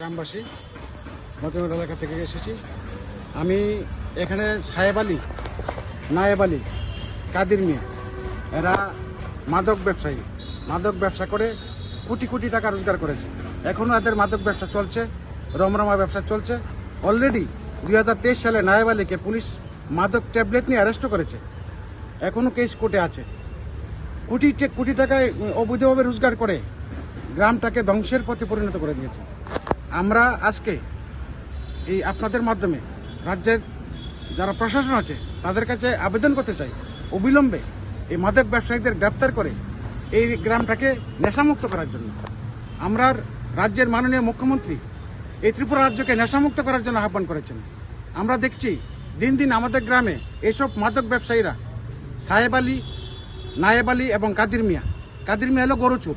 গ্রামবাসী মতিমর এলাকা থেকে এসেছি। আমি এখানে সাহেব আলী, নায়েব আলী, কাদির মিয়া, এরা মাদক ব্যবসায়ী। মাদক ব্যবসা করে কোটি কোটি টাকা রোজগার করেছে। এখনও এদের মাদক ব্যবসা চলছে, রমরমা ব্যবসা চলছে। অলরেডি দুই হাজার তেইশ সালে নায়েব আলীকে পুলিশ মাদক ট্যাবলেট নিয়ে অ্যারেস্ট করেছে। এখনও কেস কোর্টে আছে। কোটি কোটি টাকায় অবৈধভাবে রোজগার করে গ্রামটাকে ধ্বংসের পথে পরিণত করে দিয়েছে। আমরা আজকে এই আপনাদের মাধ্যমে রাজ্যের যারা প্রশাসন আছে, তাদের কাছে আবেদন করতে চাই। অবিলম্বে এই মাদক ব্যবসায়ীদের গ্রেপ্তার করে এই গ্রামটাকে নেশামুক্ত করার জন্য। আমরা রাজ্যের মাননীয় মুখ্যমন্ত্রী এই ত্রিপুরা রাজ্যকে নেশামুক্ত করার জন্য আহ্বান করেছেন। আমরা দেখছি দিন দিন আমাদের গ্রামে এসব মাদক ব্যবসায়ীরা সাহেব আলী, নায়েব আলী এবং কাদির মিয়া। কাদির মিয়া হলো গরুচুর।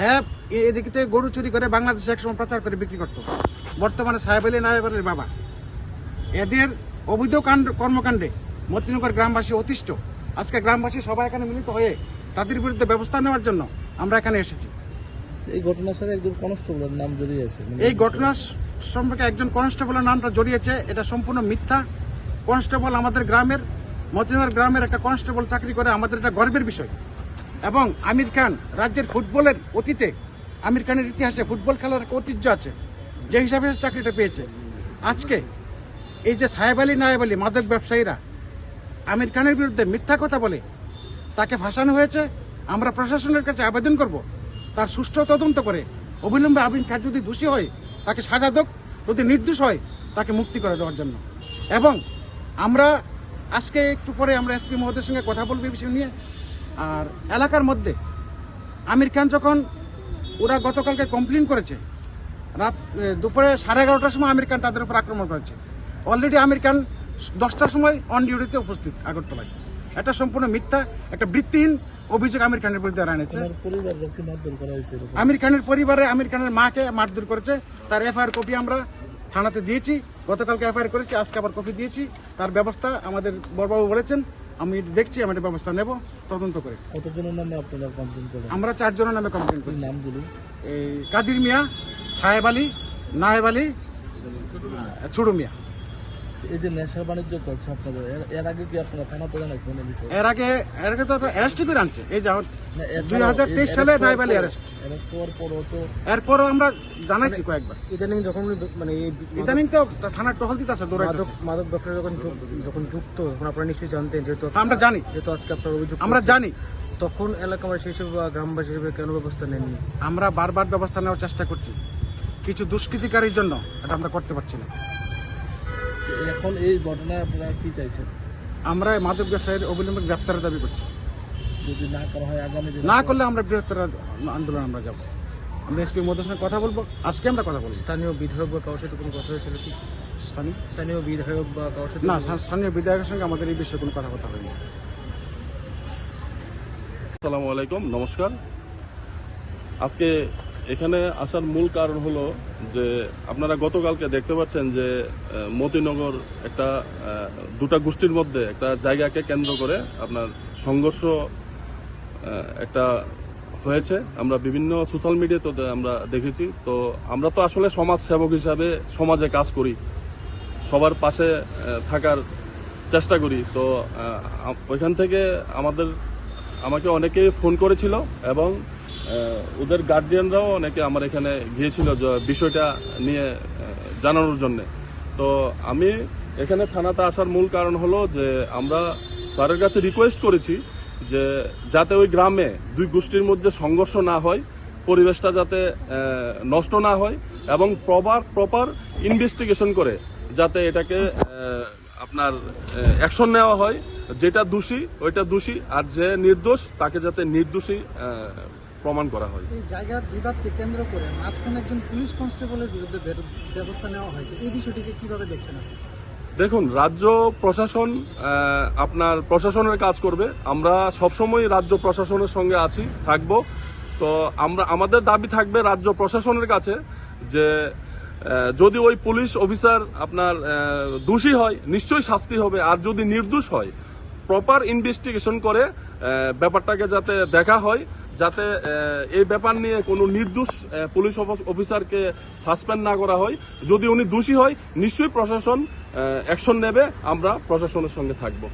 হ্যাঁ এদিকে গরু চুরি করে বাংলাদেশে একসময় প্রচার করে বিক্রি করতো। বর্তমানে সাহেব আলী নায়েব আলীর বাবা। এদের অবৈধ কাণ্ড কর্মকাণ্ডে মতিনগর গ্রামবাসী অতিষ্ঠ। আজকে গ্রামবাসী সবাই এখানে মিলিত হয়ে তাদের বিরুদ্ধে ব্যবস্থা নেওয়ার জন্য আমরা এখানে এসেছি। এই ঘটনার সাথে একজন কনস্টেবলের নাম জড়িয়ে আছে মানে এই ঘটনা সম্পর্কে একজন কনস্টেবলের নামটা জড়িয়েছে এটা সম্পূর্ণ মিথ্যা। কনস্টেবল আমাদের গ্রামের মতিনগর গ্রামের একটা কনস্টেবল চাকরি করে আমাদের এটা গর্বের বিষয়। এবং আমির খান রাজ্যের ফুটবলের অতীতে আমির খানের ইতিহাসে ফুটবল খেলার একটা ঐতিহ্য আছে, যে হিসাবে চাকরিটা পেয়েছে। আজকে এই যে সাহেব আলী, নায়েব আলী, মাদক ব্যবসায়ীরা আমির খানের বিরুদ্ধে মিথ্যা কথা বলে, তাকে ফাঁসানো হয়েছে, আমরা প্রশাসনের কাছে আবেদন করব, তার সুষ্ঠু তদন্ত করে, অবিলম্বে আমির খান যদি দোষী হয়, তাকে সাজা দোক, যদি নির্দোষ হয়, তাকে মুক্তি করে দেওয়ার জন্য। এবং আমরা আজকে একটু পরে আমরা এসপি মহোদয়ের সঙ্গে কথা বলব এই বিষয় নিয়ে। আর এলাকার মধ্যে আমির খান যখন ওরা গতকালকে কমপ্লেন করেছে। রাত দুপুরে সাড়ে এগারোটার সময় আমির খান তাদের উপর আক্রমণ করেছে। অলরেডি আমির খান দশটার সময় অন ডিউটিতে উপস্থিত আগরতলায়। এটা সম্পূর্ণ মিথ্যা একটা বৃত্তিহীন অভিযোগ আমির খানের বিরুদ্ধে আনেছে আমির খানের পরিবারে আমির খানের মাকে মারধর করেছে। তার এফআইআর কপি আমরা থানাতে দিয়েছি। গতকালকে এফআইআর করেছি আজকে আবার কপি দিয়েছি। তার ব্যবস্থা আমাদের বড়বাবু বলেছেন। আমি দেখছি আমি এটা ব্যবস্থা নেব তদন্ত করে। কতজনের নামে আপনারা কমপ্লেন করেন? আমরা চারজনের নামে কমপ্লেন করি করি নামগুলো এই কাদির মিয়া সাহেব আলী নাহেব আলী ছুড়ু মিয়া। এই যে নেশা বাণিজ্য চলছে আপনাদের এর- আগে কি আপনারা থানাতে জানাইছেন এই বিষয়ে এর আগে এর আগে তো অ্যারেস্ট করে আনছে। এই যা না, দুই হাজার তেইশ সালে নায়েব অ্যারেস্ট অ্যারেস্ট হওয়ার পরও তো এরপরও আমরা জানাইছি কয়েকবার। ইদানিং যখন মানে ইদানিং তো থানার টহল দিতে আছে মাদক দৌড়াইতেছে মাদক ব্যবসা যখন যখন যুক্ত তখন আপনারা নিশ্চয়ই জানতেন যেহেতু আমরা জানি। যেহেতু আজকে আপনার অভিযোগ আমরা জানি। তখন এলাকাবাসী হিসেবে বা গ্রামবাসী হিসেবে কেন ব্যবস্থা নেননি? আমরা বারবার ব্যবস্থা নেওয়ার চেষ্টা করছি। কিছু দুষ্কৃতিকারীর জন্য এটা আমরা করতে পারছি না। এখন এই ঘটনায় আপনারা কি চাইছেন? আমরা মাদক ব্যবসায়ীর অবিলম্বে গ্রেপ্তারের দাবি করছি। যদি না করা হয় আগামী দিনে না করলে আমরা বৃহত্তর আন্দোলন আমরা যাব। আমরা এসপি মোদের সঙ্গে কথা বলব। আজকে আমরা কথা বলছি স্থানীয় বিধায়ক বা কারোর সাথে কোনো কথা হয়েছিল কি? স্থানীয়? স্থানীয় বিধায়ক বা কারোর সাথে না স্থানীয়- বিধায়কের সঙ্গে আমাদের এই বিষয়ে কোনো কথাবার্তা হয়নি। আসসালামু আলাইকুম নমস্কার। আজকে এখানে আসার মূল কারণ হলো যে আপনারা গতকালকে দেখতে পাচ্ছেন যে মতিনগর একটা দুটা গোষ্ঠীর মধ্যে একটা জায়গাকে কেন্দ্র করে আপনার সংঘর্ষ একটা হয়েছে। আমরা বিভিন্ন সোশ্যাল মিডিয়াতে আমরা দেখেছি। তো আমরা তো আসলে সমাজ সেবক হিসাবে সমাজে কাজ করি। সবার পাশে থাকার চেষ্টা করি। তো ওইখান থেকে আমাদের, আমাকে অনেকে ফোন করেছিল এবং ওদের গার্ডিয়ানরাও অনেকে আমার এখানে গিয়েছিল বিষয়টা নিয়ে জানানোর জন্য। তো আমি এখানে থানাতে আসার মূল কারণ হলো যে আমরা স্যারের কাছে রিকোয়েস্ট করেছি যে যাতে ওই গ্রামে দুই গোষ্ঠীর মধ্যে সংঘর্ষ না হয়, পরিবেশটা যাতে নষ্ট না হয় এবং প্রপার প্রপার ইনভেস্টিগেশন করে যাতে এটাকে আপনার অ্যাকশন নেওয়া হয়। যেটা দোষী, ওইটা দোষী, আর যে নির্দোষ, তাকে যাতে নির্দোষী প্রমাণ করা হয়। এই জায়গার বিবাদকে কেন্দ্র করে মাঝখানে একজন পুলিশ কনস্টেবলের বিরুদ্ধে ব্যবস্থা নেওয়া হয়েছে। এই বিষয়টিকে কীভাবে দেখছেন আপনি? দেখুন রাজ্য প্রশাসন আপনার প্রশাসনের কাজ করবে। আমরা সবসময় রাজ্য প্রশাসনের সঙ্গে আছি থাকব। তো আমরা আমাদের দাবি থাকবে রাজ্য প্রশাসনের কাছে যে যদি ওই পুলিশ অফিসার আপনার দোষী হয় নিশ্চয়ই শাস্তি হবে। আর যদি নির্দোষ হয় প্রপার ইনভেস্টিগেশন করে ব্যাপারটাকে যাতে দেখা হয়। যাতে এই ব্যাপার নিয়ে কোনো নির্দোষ পুলিশ অফ- অফিসারকে সাসপেন্ড না করা হয়। যদি উনি দোষী হয়, নিশ্চয়ই প্রশাসন অ্যাকশন নেবে। আমরা প্রশাসনের সঙ্গে থাকব।